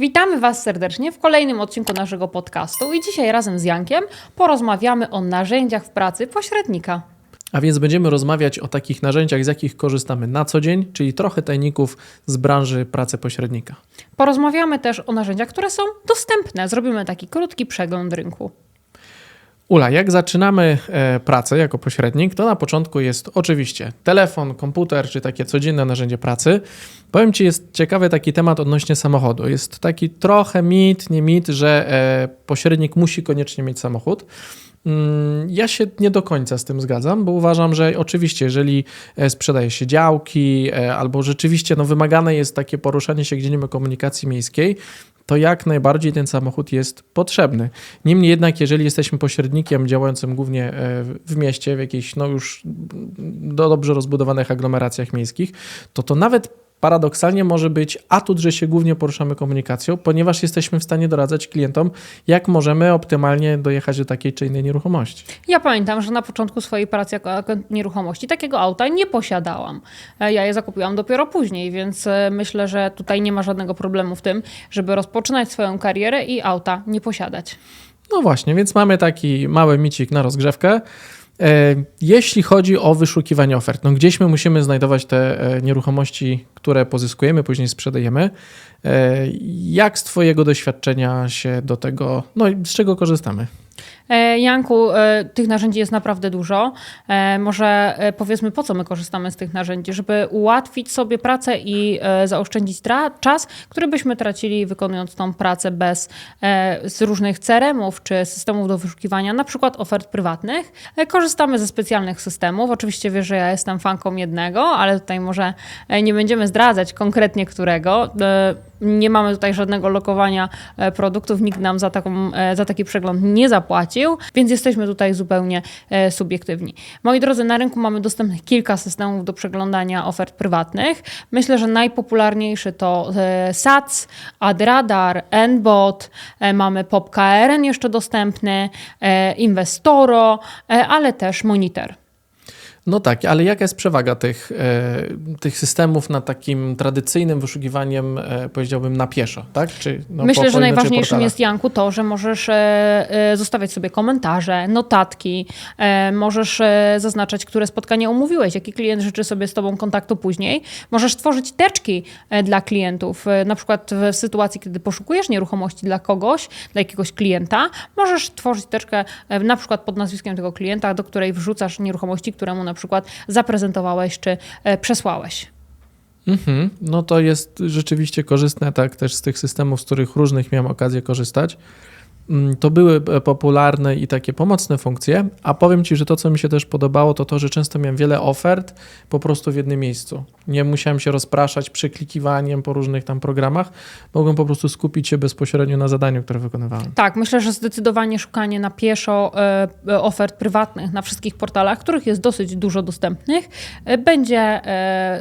Witamy Was serdecznie w kolejnym odcinku naszego podcastu i dzisiaj razem z Jankiem porozmawiamy o narzędziach w pracy pośrednika. A więc będziemy rozmawiać o takich narzędziach, z jakich korzystamy na co dzień, czyli trochę tajników z branży pracy pośrednika. Porozmawiamy też o narzędziach, które są dostępne. Zrobimy taki krótki przegląd rynku. Ula, jak zaczynamy e, pracę jako pośrednik, to na początku jest oczywiście telefon, komputer czy takie codzienne narzędzie pracy. Powiem Ci, jest ciekawy taki temat odnośnie samochodu. Jest taki trochę mit, nie mit, że e, pośrednik musi koniecznie mieć samochód. Mm, Ja się nie do końca z tym zgadzam, bo uważam, że oczywiście, jeżeli e, sprzedaje się działki albo rzeczywiście no, wymagane jest takie poruszanie się gdzie niemy komunikacji miejskiej, to jak najbardziej ten samochód jest potrzebny. Niemniej jednak, jeżeli jesteśmy pośrednikiem działającym głównie e, w mieście, w jakichś no już do dobrze rozbudowanych aglomeracjach miejskich, to to nawet paradoksalnie może być atut, że się głównie poruszamy komunikacją, ponieważ jesteśmy w stanie doradzać klientom, jak możemy optymalnie dojechać do takiej czy innej nieruchomości. Ja pamiętam, że na początku swojej pracy jako agent nieruchomości takiego auta nie posiadałam. E, Ja je zakupiłam dopiero później, więc e, myślę, że tutaj nie ma żadnego problemu w tym, żeby rozpoczynać swoją karierę i auta nie posiadać. No właśnie, więc mamy taki mały micik na rozgrzewkę. E, Jeśli chodzi o wyszukiwanie ofert, no gdzieś my musimy znajdować te e, nieruchomości, które pozyskujemy, później sprzedajemy. E, Jak z Twojego doświadczenia się do tego, no i z czego korzystamy? E, Janku, e, tych narzędzi jest naprawdę dużo. E, Może powiedzmy, po co my korzystamy z tych narzędzi? Żeby ułatwić sobie pracę i zaoszczędzić czas, który byśmy tracili wykonując tą pracę bez z różnych CRM-ów czy systemów do wyszukiwania, na przykład ofert prywatnych. Korzystamy ze specjalnych systemów. Oczywiście wiesz, że ja jestem fanką jednego, ale tutaj może nie będziemy zdradzać konkretnie którego. Nie mamy tutaj żadnego lokowania e, produktów, nikt nam za, taką, e, za taki przegląd nie zapłacił, więc jesteśmy tutaj zupełnie e, subiektywni. Moi drodzy, na rynku mamy dostępnych kilka systemów do przeglądania ofert prywatnych. Myślę, że najpopularniejszy to SAC, AdRadar, Nbot, mamy PopKRN jeszcze dostępny, Investoro, e, ale też Monitor. No tak, ale jaka jest przewaga tych, e, tych systemów nad takim tradycyjnym wyszukiwaniem, e, powiedziałbym, na pieszo, tak? Czy, no, Myślę, po- że najważniejszym portalach? jest, Janku, to, że możesz e, zostawiać sobie komentarze, notatki, możesz zaznaczać, które spotkanie umówiłeś, jaki klient życzy sobie z Tobą kontaktu później. Możesz tworzyć teczki dla klientów, na przykład w sytuacji, kiedy poszukujesz nieruchomości dla kogoś, dla jakiegoś klienta, możesz tworzyć teczkę na przykład pod nazwiskiem tego klienta, do której wrzucasz nieruchomości, któremu na przykład zaprezentowałeś czy e, przesłałeś. Mhm. No to jest rzeczywiście korzystne, tak, też z tych systemów, z których różnych miałem okazję korzystać. Mm, To były e, popularne i takie pomocne funkcje, a powiem Ci, że to, co mi się też podobało, to to, że często miałem wiele ofert po prostu w jednym miejscu. Nie musiałem się rozpraszać przeklikiwaniem po różnych tam programach. Mogłem po prostu skupić się bezpośrednio na zadaniu, które wykonywałem. Tak, myślę, że zdecydowanie szukanie na pieszo e, e, ofert prywatnych na wszystkich portalach, których jest dosyć dużo dostępnych, będzie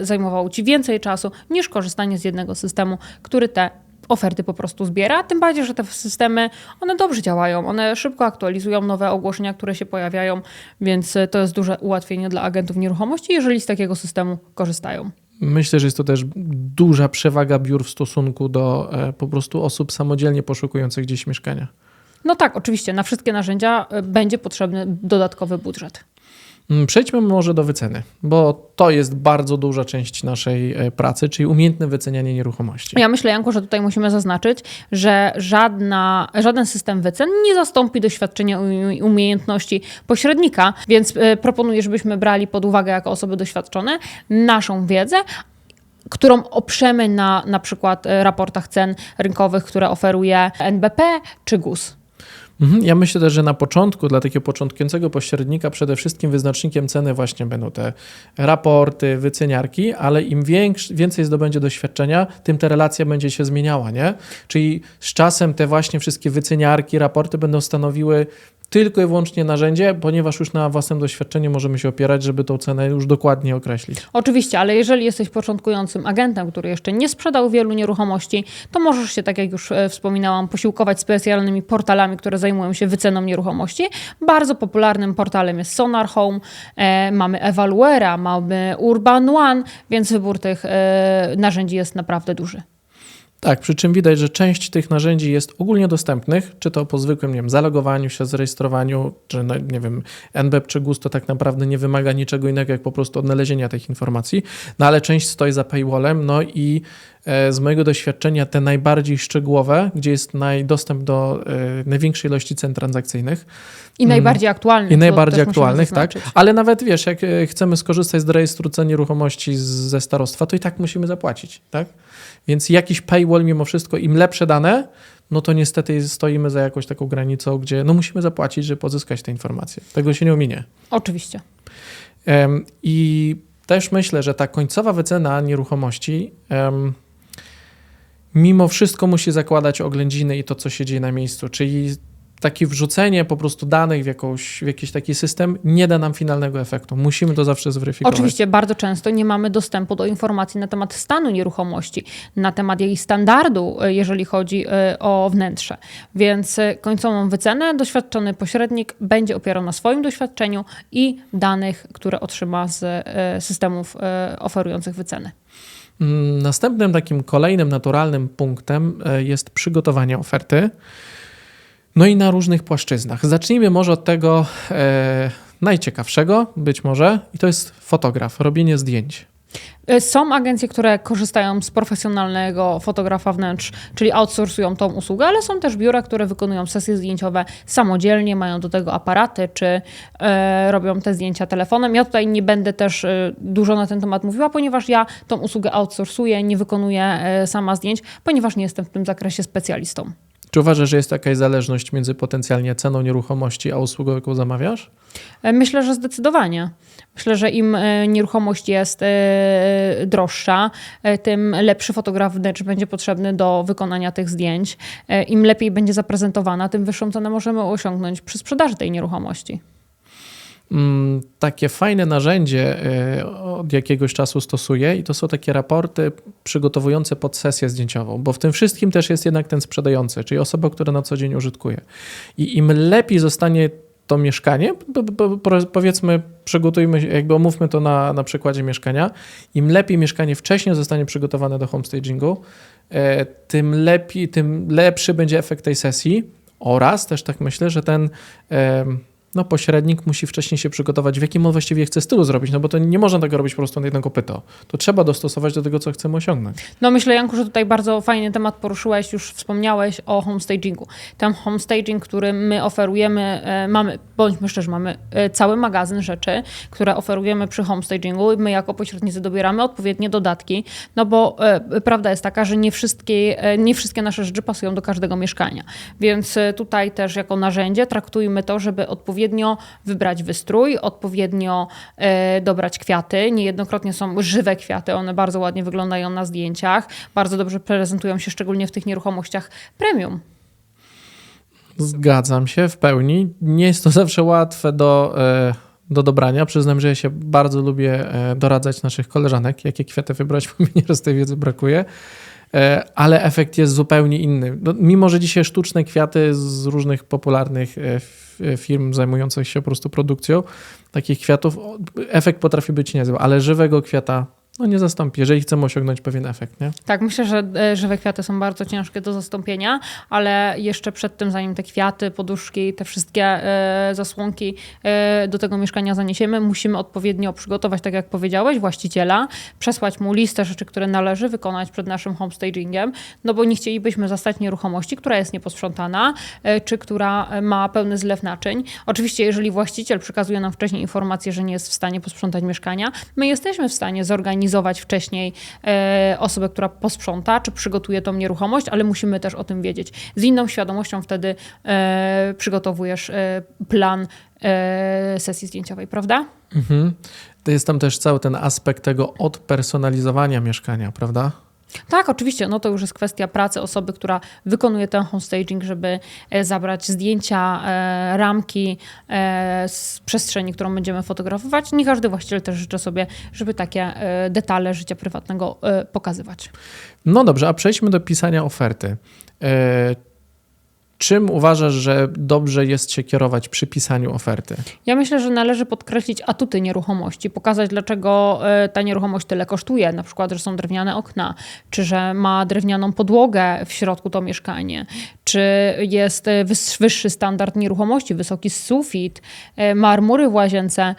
zajmowało Ci więcej czasu niż korzystanie z jednego systemu, który te oferty po prostu zbiera. Tym bardziej, że te systemy, one dobrze działają, one szybko aktualizują nowe ogłoszenia, które się pojawiają, więc e, to jest duże ułatwienie dla agentów nieruchomości, jeżeli z takiego systemu korzystają. Myślę, że jest to też duża przewaga biur w stosunku do e, po prostu osób samodzielnie poszukujących gdzieś mieszkania. No tak, oczywiście, na wszystkie narzędzia e, będzie potrzebny dodatkowy budżet. Mm, Przejdźmy może do wyceny, bo to jest bardzo duża część naszej e, pracy, czyli umiejętne wycenianie nieruchomości. Ja myślę, Janku, że tutaj musimy zaznaczyć, że żadna, żaden system wycen nie zastąpi doświadczenia i umiejętności pośrednika, więc e, proponuję, żebyśmy brali pod uwagę jako osoby doświadczone naszą wiedzę, którą oprzemy na na przykład e, raportach cen rynkowych, które oferuje NBP czy GUS. Mhm, Ja myślę też, że na początku dla takiego początkującego pośrednika przede wszystkim wyznacznikiem ceny właśnie będą te raporty, wyceniarki, ale im większy, więcej zdobędzie doświadczenia, tym ta relacja będzie się zmieniała, nie? Czyli z czasem te właśnie wszystkie wyceniarki, raporty będą stanowiły tylko i wyłącznie narzędzie, ponieważ już na własnym doświadczeniu możemy się opierać, żeby tą cenę już dokładnie określić. Oczywiście, ale jeżeli jesteś początkującym agentem, który jeszcze nie sprzedał wielu nieruchomości, to możesz się, tak jak już e, wspominałam, posiłkować specjalnymi portalami, które zajmują się wyceną nieruchomości. Bardzo popularnym portalem jest Sonar Home, e, mamy Evaluera, mamy Urban One, więc wybór tych e, narzędzi jest naprawdę duży. Tak, przy czym widać, że część tych narzędzi jest ogólnie dostępnych, czy to po zwykłym, nie wiem, zalogowaniu się, zarejestrowaniu, czy no, nie wiem, NBEP czy GUS to tak naprawdę nie wymaga niczego innego, jak po prostu odnalezienia tych informacji, no ale część stoi za paywallem, no i z mojego doświadczenia te najbardziej szczegółowe, gdzie jest najdostęp do e, największej ilości cen transakcyjnych, I najbardziej aktualnych. I najbardziej aktualnych, tak. Ale nawet wiesz, jak e, chcemy skorzystać z rejestru cen nieruchomości z- ze starostwa, to i tak musimy zapłacić, tak? Więc jakiś paywall mimo wszystko, im lepsze dane, no to niestety stoimy za jakąś taką granicą, gdzie no musimy zapłacić, żeby pozyskać te informacje. Tego się nie ominie. Oczywiście. I też myślę, że ta końcowa wycena nieruchomości mimo wszystko musi zakładać oględziny i to, co się dzieje na miejscu. Czyli takie wrzucenie po prostu danych w, jakąś, w jakiś taki system nie da nam finalnego efektu. Musimy to zawsze zweryfikować. Oczywiście bardzo często nie mamy dostępu do informacji na temat stanu nieruchomości, na temat jej standardu, e, jeżeli chodzi e, o wnętrze. Więc e, końcową wycenę doświadczony pośrednik będzie opierał na swoim doświadczeniu i danych, które otrzyma z systemów oferujących wyceny. Mm, Następnym takim kolejnym naturalnym punktem e, jest przygotowanie oferty. No i na różnych płaszczyznach. Zacznijmy może od tego e, najciekawszego, być może, i to jest fotograf, robienie zdjęć. E, Są agencje, które korzystają z profesjonalnego fotografa wnętrz, czyli outsourcują tą usługę, ale są też biura, które wykonują sesje zdjęciowe samodzielnie, mają do tego aparaty, czy e, robią te zdjęcia telefonem. Ja tutaj nie będę też e, dużo na ten temat mówiła, ponieważ ja tą usługę outsourcuję, nie wykonuję sama zdjęć, ponieważ nie jestem w tym zakresie specjalistą. Czy uważasz, że jest jakaś zależność między potencjalnie ceną nieruchomości a usługą, jaką zamawiasz? E, Myślę, że zdecydowanie. Myślę, że im e, nieruchomość jest e, droższa, tym lepszy fotograf wnętrz będzie potrzebny do wykonania tych zdjęć. Im lepiej będzie zaprezentowana, tym wyższą cenę możemy osiągnąć przy sprzedaży tej nieruchomości. Mm, takie fajne narzędzie y, od jakiegoś czasu stosuję i to są takie raporty przygotowujące pod sesję zdjęciową, bo w tym wszystkim też jest jednak ten sprzedający, czyli osoba, która na co dzień użytkuje. I im lepiej zostanie to mieszkanie, powiedzmy, przygotujmy, jakby omówmy to na, na przykładzie mieszkania, im lepiej mieszkanie wcześniej zostanie przygotowane do homestagingu, e, tym lepiej, tym lepszy będzie efekt tej sesji oraz też tak myślę, że ten no, pośrednik musi wcześniej się przygotować, w jakim on właściwie chce stylu zrobić, no bo to nie można tego robić po prostu na jedno kopyto. To trzeba dostosować do tego, co chcemy osiągnąć. No myślę, Janku, że tutaj bardzo fajny temat poruszyłeś, już wspomniałeś o homestagingu. Ten homestaging, który my oferujemy, e, mamy, bądźmy szczerzy, mamy e, cały magazyn rzeczy, które oferujemy przy homestagingu i my jako pośrednicy dobieramy odpowiednie dodatki, no bo e, prawda jest taka, że nie wszystkie, nie wszystkie nasze rzeczy pasują do każdego mieszkania. Więc tutaj też jako narzędzie traktujmy to, żeby odpowiednio wybrać wystrój, odpowiednio e, dobrać kwiaty. Niejednokrotnie są żywe kwiaty, one bardzo ładnie wyglądają na zdjęciach, bardzo dobrze prezentują się szczególnie w tych nieruchomościach premium. Zgadzam się w pełni. Nie jest to zawsze łatwe do, e, do dobrania. Przyznam, że ja się bardzo lubię e, doradzać naszych koleżanek, jakie kwiaty wybrać, bo mi nieraz tej wiedzy brakuje. E, Ale efekt jest zupełnie inny. No, mimo, że dzisiaj sztuczne kwiaty z różnych popularnych e, e, firm zajmujących się po prostu produkcją takich kwiatów, efekt potrafi być niezły, ale żywego kwiata no, nie zastąpi, jeżeli chcemy osiągnąć pewien efekt. Nie? Tak, myślę, że e, żywe kwiaty są bardzo ciężkie do zastąpienia, ale jeszcze przed tym, zanim te kwiaty, poduszki, te wszystkie e, zasłonki e, do tego mieszkania zaniesiemy, musimy odpowiednio przygotować, tak jak powiedziałeś, właściciela, przesłać mu listę rzeczy, które należy wykonać przed naszym homestagingiem, no bo nie chcielibyśmy zastać nieruchomości, która jest nieposprzątana, czy która ma pełny zlew naczyń. Oczywiście, jeżeli właściciel przekazuje nam wcześniej informację, że nie jest w stanie posprzątać mieszkania, my jesteśmy w stanie zorganizować wcześniej e, osobę, która posprząta, czy przygotuje tą nieruchomość, ale musimy też o tym wiedzieć. Z inną świadomością wtedy e, przygotowujesz e, plan sesji zdjęciowej, prawda? Mhm. To jest tam też cały ten aspekt tego odpersonalizowania mieszkania, prawda? Tak, oczywiście. No to już jest kwestia pracy osoby, która wykonuje ten homestaging, żeby e, zabrać zdjęcia, e, ramki e, z przestrzeni, którą będziemy fotografować. Nie każdy właściciel też życzy sobie, żeby takie e, detale życia prywatnego e, pokazywać. No dobrze, a przejdźmy do pisania oferty. Czym uważasz, że dobrze jest się kierować przy pisaniu oferty? Ja myślę, że należy podkreślić atuty nieruchomości, pokazać dlaczego e, ta nieruchomość tyle kosztuje, na przykład, że są drewniane okna, czy że ma drewnianą podłogę w środku to mieszkanie, czy jest e, wyższy standard nieruchomości, wysoki sufit, e, marmury w łazience.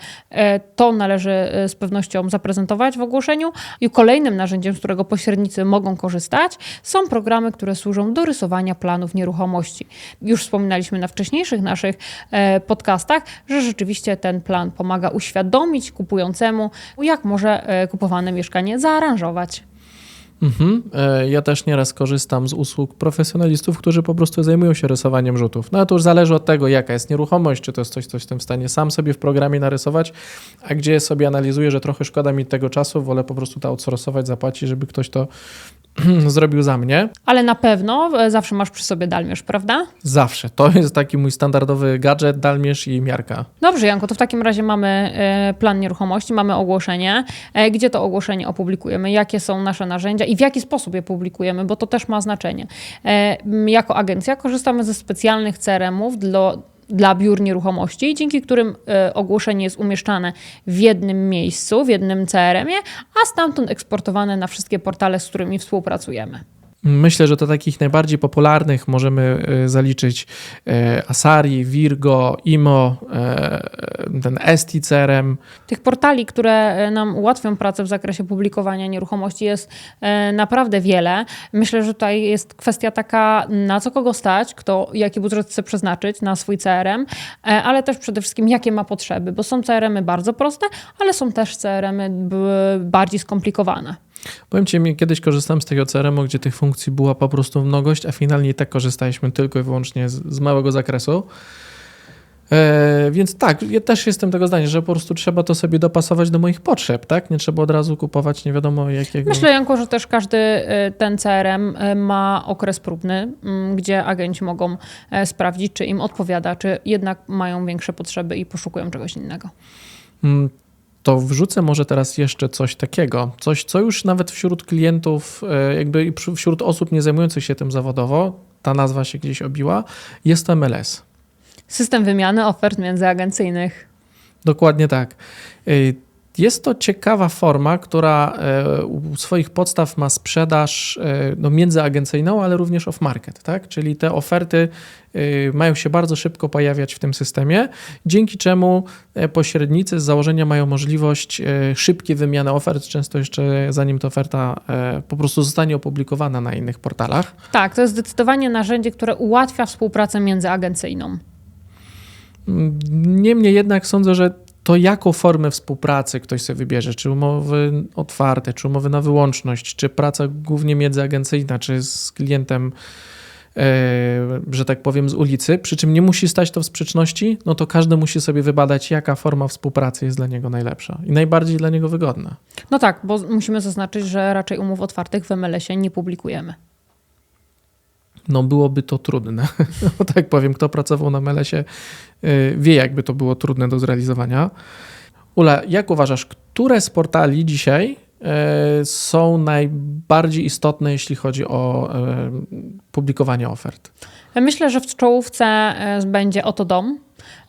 To należy z pewnością zaprezentować w ogłoszeniu. I kolejnym narzędziem, z którego pośrednicy mogą korzystać, są programy, które służą do rysowania planów nieruchomości. Już wspominaliśmy na wcześniejszych naszych e, podcastach, że rzeczywiście ten plan pomaga uświadomić kupującemu, jak może e, kupowane mieszkanie zaaranżować. Mhm. E, Ja też nieraz korzystam z usług profesjonalistów, którzy po prostu zajmują się rysowaniem rzutów. No to już zależy od tego, jaka jest nieruchomość, czy to jest coś, co jestem w stanie sam sobie w programie narysować, a gdzie sobie analizuję, że trochę szkoda mi tego czasu, wolę po prostu to outsourcować, zapłacić, żeby ktoś to zrobił za mnie. Ale na pewno e, zawsze masz przy sobie dalmierz, prawda? Zawsze. To jest taki mój standardowy gadżet, dalmierz i miarka. Dobrze, Janko, to w takim razie mamy e, plan nieruchomości, mamy ogłoszenie. Gdzie to ogłoszenie opublikujemy? Jakie są nasze narzędzia i w jaki sposób je publikujemy, bo to też ma znaczenie. E, Jako agencja korzystamy ze specjalnych CRM-ów dla, dla biur nieruchomości, dzięki którym e, ogłoszenie jest umieszczane w jednym miejscu, w jednym CRM-ie, a stamtąd eksportowane na wszystkie portale, z którymi współpracujemy. Myślę, że do takich najbardziej popularnych możemy y, zaliczyć y, Asari, Virgo, Imo, y, ten STCRM. Tych portali, które nam ułatwią pracę w zakresie publikowania nieruchomości jest naprawdę wiele. Myślę, że tutaj jest kwestia taka, na co kogo stać, kto jaki budżet chce przeznaczyć na swój CRM, ale też przede wszystkim jakie ma potrzeby, bo są CRM-y bardzo proste, ale są też CRM-y bardziej skomplikowane. Powiem Ci, kiedyś korzystałem z tego CRM-u, gdzie tych funkcji była po prostu mnogość, a finalnie tak korzystaliśmy tylko i wyłącznie z, z małego zakresu. E, więc tak, ja też jestem tego zdania, że po prostu trzeba to sobie dopasować do moich potrzeb, tak? Nie trzeba od razu kupować nie wiadomo jakiego. Myślę, Janko, że też każdy e, ten CRM e, ma okres próbny, m, gdzie agenci mogą sprawdzić, czy im odpowiada, czy jednak mają większe potrzeby i poszukują czegoś innego. To wrzucę może teraz jeszcze coś takiego, coś, co już nawet wśród klientów, e, jakby wśród osób nie zajmujących się tym zawodowo, ta nazwa się gdzieś obiła, jest to MLS. System wymiany ofert międzyagencyjnych. Dokładnie tak. Jest to ciekawa forma, która e, u swoich podstaw ma sprzedaż e, no, międzyagencyjną, ale również off-market, tak? Czyli te oferty y, mają się bardzo szybko pojawiać w tym systemie, dzięki czemu e, pośrednicy z założenia mają możliwość e, szybkiej wymiany ofert, często jeszcze zanim ta oferta e, po prostu zostanie opublikowana na innych portalach. Tak, to jest zdecydowanie narzędzie, które ułatwia współpracę międzyagencyjną. Niemniej jednak sądzę, że to jaką formę współpracy ktoś sobie wybierze, czy umowy otwarte, czy umowy na wyłączność, czy praca głównie międzyagencyjna, czy z klientem, e, że tak powiem, z ulicy, przy czym nie musi stać to w sprzeczności, no to każdy musi sobie wybadać, jaka forma współpracy jest dla niego najlepsza i najbardziej dla niego wygodna. No tak, bo musimy zaznaczyć, że raczej umów otwartych w MLS-ie nie publikujemy. No byłoby to trudne. No tak powiem, kto pracował na MLS-ie, y, wie jakby to było trudne do zrealizowania. Ula, jak uważasz, które z portali dzisiaj y, są najbardziej istotne, jeśli chodzi o y, publikowanie ofert? Myślę, że w czołówce będzie Oto Dom.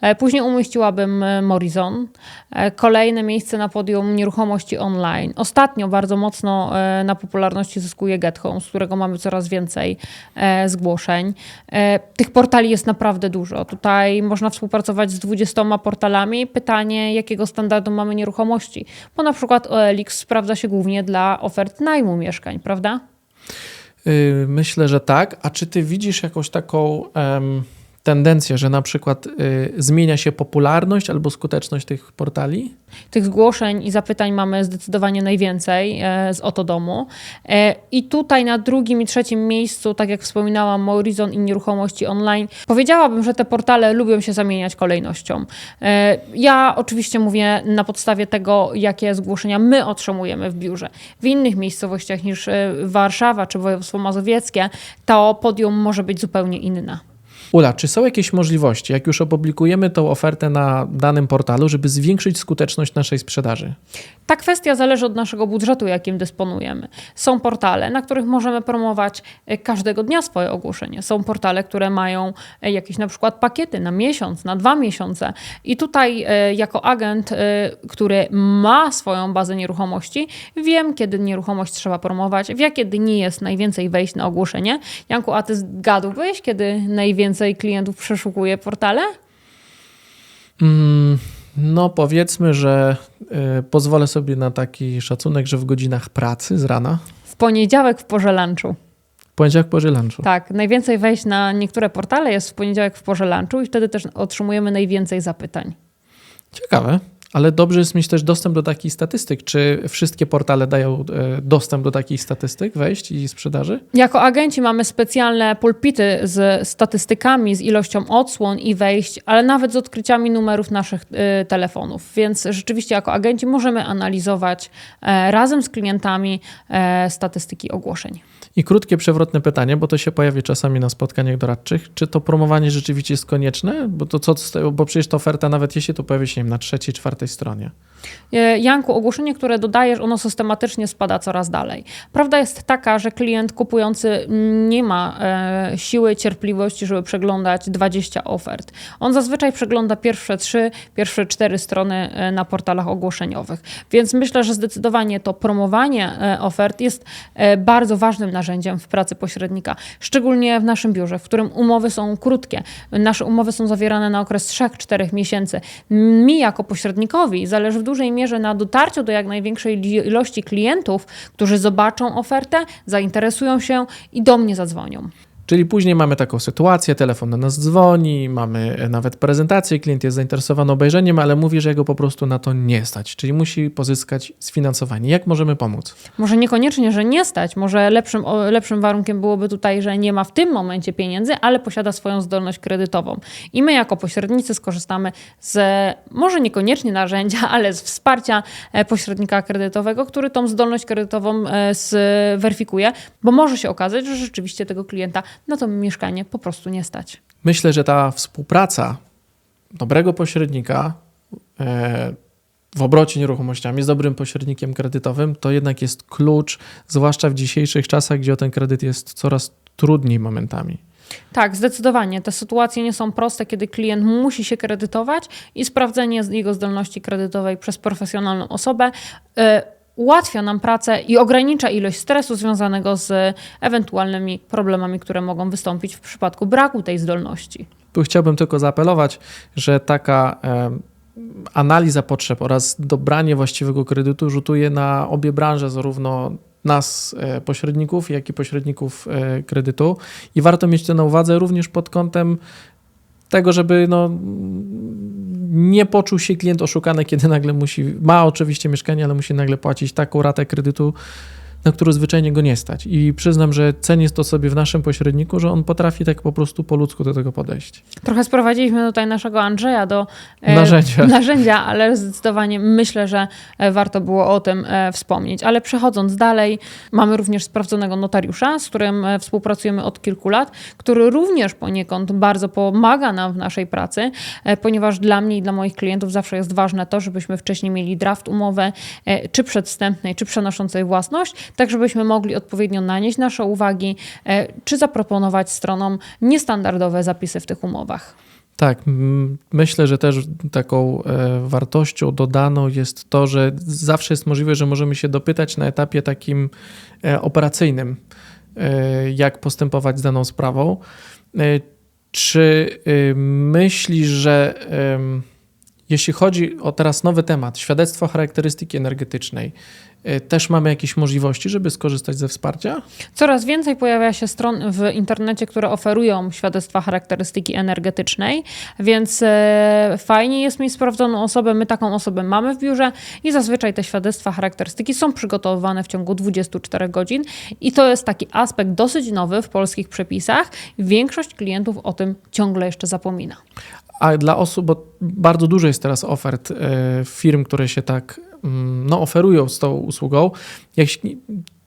E, Później umieściłabym e, Morizon. E, Kolejne miejsce na podium nieruchomości online. Ostatnio bardzo mocno na popularności zyskuje Get Home, z którego mamy coraz więcej zgłoszeń. Tych portali jest naprawdę dużo. Tutaj można współpracować z 20 portalami. Pytanie, jakiego standardu mamy nieruchomości? Bo na przykład OLX sprawdza się głównie dla ofert najmu mieszkań, prawda? Y, Myślę, że tak. A czy ty widzisz jakąś taką em, tendencję, że na przykład y, zmienia się popularność albo skuteczność tych portali? Tych zgłoszeń i zapytań mamy zdecydowanie najwięcej e, z Oto Domu. E, I tutaj na drugim i trzecim miejscu, tak jak wspominałam, Morizon i nieruchomości online. Powiedziałabym, że te portale lubią się zamieniać kolejnością. E, Ja oczywiście mówię na podstawie tego, jakie zgłoszenia my otrzymujemy w biurze. W innych miejscowościach niż e, Warszawa czy województwo mazowieckie to podium może być zupełnie inne. Ula, czy są jakieś możliwości, jak już opublikujemy tą ofertę na danym portalu, żeby zwiększyć skuteczność naszej sprzedaży? Ta kwestia zależy od naszego budżetu, jakim dysponujemy. Są portale, na których możemy promować e, każdego dnia swoje ogłoszenie. Są portale, które mają e, jakieś na przykład pakiety na miesiąc, na dwa miesiące. I tutaj e, jako agent, który ma swoją bazę nieruchomości, wiem, kiedy nieruchomość trzeba promować, w jakie dni jest najwięcej wejść na ogłoszenie. Janku, a ty zgadłbyś, kiedy najwięcej klientów przeszukuje portale? Mm, no, powiedzmy, że y, pozwolę sobie na taki szacunek, że w godzinach pracy z rana, W poniedziałek w porze lunchu. w poniedziałek po lunchu. Tak, najwięcej wejść na niektóre portale jest w poniedziałek w porze lunchu i wtedy też otrzymujemy najwięcej zapytań. Ciekawe, ale dobrze jest mieć też dostęp do takich statystyk. Czy wszystkie portale dają e, dostęp do takich statystyk, wejść i sprzedaży? Jako agenci mamy specjalne pulpity z statystykami, z ilością odsłon i wejść, ale nawet z odkryciami numerów naszych y, telefonów. Więc rzeczywiście jako agenci możemy analizować e, razem z klientami e, statystyki ogłoszeń. I krótkie, przewrotne pytanie, bo to się pojawi czasami na spotkaniach doradczych. Czy to promowanie rzeczywiście jest konieczne? Bo, to co, bo przecież ta oferta, nawet jeśli to pojawi się na trzeciej, czwartej stronie. E, Janku, ogłoszenie, które dodajesz, ono systematycznie spada coraz dalej. Prawda jest taka, że klient kupujący nie ma e, siły, cierpliwości, żeby przeglądać 20 ofert. On zazwyczaj przegląda pierwsze trzy, pierwsze cztery strony e, na portalach ogłoszeniowych. Więc myślę, że zdecydowanie to promowanie ofert jest bardzo ważnym narzędziem w pracy pośrednika, szczególnie w naszym biurze, w którym umowy są krótkie. Nasze umowy są zawierane na okres 3-4 miesięcy. Mi jako pośrednikowi zależy w dużej mierze na dotarciu do jak największej ilości klientów, którzy zobaczą ofertę, zainteresują się i do mnie zadzwonią. Czyli później mamy taką sytuację, telefon do nas dzwoni, mamy nawet prezentację, klient jest zainteresowany obejrzeniem, ale mówi, że jego po prostu na to nie stać, czyli musi pozyskać sfinansowanie. Jak możemy pomóc? Może niekoniecznie, że nie stać, może lepszym, lepszym warunkiem byłoby tutaj, że nie ma w tym momencie pieniędzy, ale posiada swoją zdolność kredytową. I my jako pośrednicy skorzystamy z, może niekoniecznie narzędzia, ale z wsparcia e, pośrednika kredytowego, który tą zdolność kredytową e, zweryfikuje, bo może się okazać, że rzeczywiście tego klienta na to mieszkanie po prostu nie stać. Myślę, że ta współpraca dobrego pośrednika e, w obrocie nieruchomościami z dobrym pośrednikiem kredytowym to jednak jest klucz, zwłaszcza w dzisiejszych czasach, gdzie o ten kredyt jest coraz trudniej momentami. Tak, zdecydowanie. Te sytuacje nie są proste, kiedy klient musi się kredytować i sprawdzenie jego zdolności kredytowej przez profesjonalną osobę y, ułatwia nam pracę i ogranicza ilość stresu związanego z ewentualnymi problemami, które mogą wystąpić w przypadku braku tej zdolności. Tu chciałbym tylko zaapelować, że taka analiza potrzeb oraz dobranie właściwego kredytu rzutuje na obie branże, zarówno nas, e, pośredników, jak i pośredników e, kredytu. I warto mieć to na uwadze również pod kątem tego, żeby no, nie poczuł się klient oszukany, kiedy nagle musi, ma oczywiście mieszkanie, ale musi nagle płacić taką ratę kredytu, na którą zwyczajnie go nie stać. I przyznam, że cenię to sobie w naszym pośredniku, że on potrafi tak po prostu po ludzku do tego podejść. Trochę sprowadziliśmy tutaj naszego Andrzeja do e, Narzędzia. narzędzia, ale zdecydowanie myślę, że e, warto było o tym e, wspomnieć. Ale przechodząc dalej, mamy również sprawdzonego notariusza, z którym współpracujemy od kilku lat, który również poniekąd bardzo pomaga nam w naszej pracy, ponieważ dla mnie i dla moich klientów zawsze jest ważne to, żebyśmy wcześniej mieli draft umowy, czy przedwstępnej, czy przenoszącej własność, tak żebyśmy mogli odpowiednio nanieść nasze uwagi, e, czy zaproponować stronom niestandardowe zapisy w tych umowach. Tak, myślę, że też taką e, wartością dodaną jest to, że zawsze jest możliwe, że możemy się dopytać na etapie takim e, operacyjnym, jak postępować z daną sprawą. Czy myślisz, że jeśli chodzi o teraz nowy temat, świadectwo charakterystyki energetycznej, też mamy jakieś możliwości, żeby skorzystać ze wsparcia? Coraz więcej pojawia się stron w internecie, które oferują świadectwa charakterystyki energetycznej, więc e, fajnie jest mieć sprawdzoną osobę. My taką osobę mamy w biurze i zazwyczaj te świadectwa charakterystyki są przygotowywane w ciągu 24 godzin i to jest taki aspekt dosyć nowy w polskich przepisach. Większość klientów o tym ciągle jeszcze zapomina. A dla osób, bo bardzo dużo jest teraz ofert e, firm, które się tak no, oferują z tą usługą. Jak,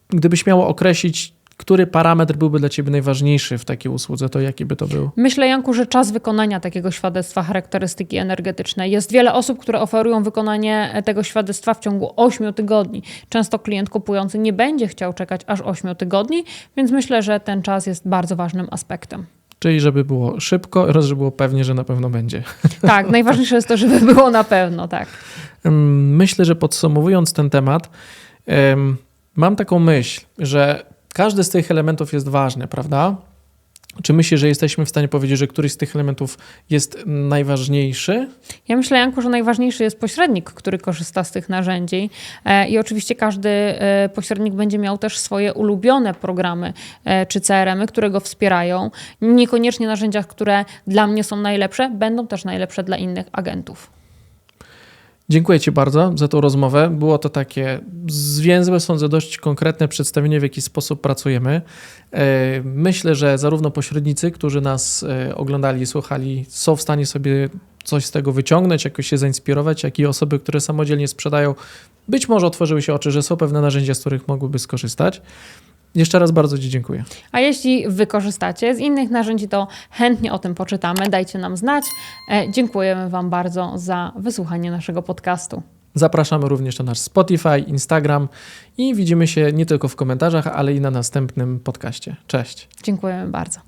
gdybyś miało określić który parametr byłby dla Ciebie najważniejszy w takiej usłudze, to jaki by to był? Myślę, Janku, że czas wykonania takiego świadectwa charakterystyki energetycznej. Jest wiele osób, które oferują wykonanie tego świadectwa w ciągu 8 tygodni. Często klient kupujący nie będzie chciał czekać aż 8 tygodni, więc myślę, że ten czas jest bardzo ważnym aspektem. Czyli żeby było szybko oraz żeby było pewnie, że na pewno będzie. Tak, najważniejsze jest to, żeby było na pewno, tak. Myślę, że podsumowując ten temat, mam taką myśl, że każdy z tych elementów jest ważny, prawda? Czy myślisz, że jesteśmy w stanie powiedzieć, że któryś z tych elementów jest najważniejszy? Ja myślę, Janku, że najważniejszy jest pośrednik, który korzysta z tych narzędzi. E, I oczywiście każdy e, pośrednik będzie miał też swoje ulubione programy e, czy CRM-y, które go wspierają. Niekoniecznie narzędzia, które dla mnie są najlepsze, będą też najlepsze dla innych agentów. Dziękuję Ci bardzo za tą rozmowę. Było to takie zwięzłe, sądzę, dość konkretne przedstawienie, w jaki sposób pracujemy. E, Myślę, że zarówno pośrednicy, którzy nas e, oglądali i słuchali, są w stanie sobie coś z tego wyciągnąć, jakoś się zainspirować, jak i osoby, które samodzielnie sprzedają, być może otworzyły się oczy, że są pewne narzędzia, z których mogłyby skorzystać. Jeszcze raz bardzo Ci dziękuję. A jeśli wykorzystacie z innych narzędzi, to chętnie o tym poczytamy. Dajcie nam znać. E, Dziękujemy Wam bardzo za wysłuchanie naszego podcastu. Zapraszamy również na nasz Spotify, Instagram i widzimy się nie tylko w komentarzach, ale i na następnym podcaście. Cześć. Dziękujemy bardzo.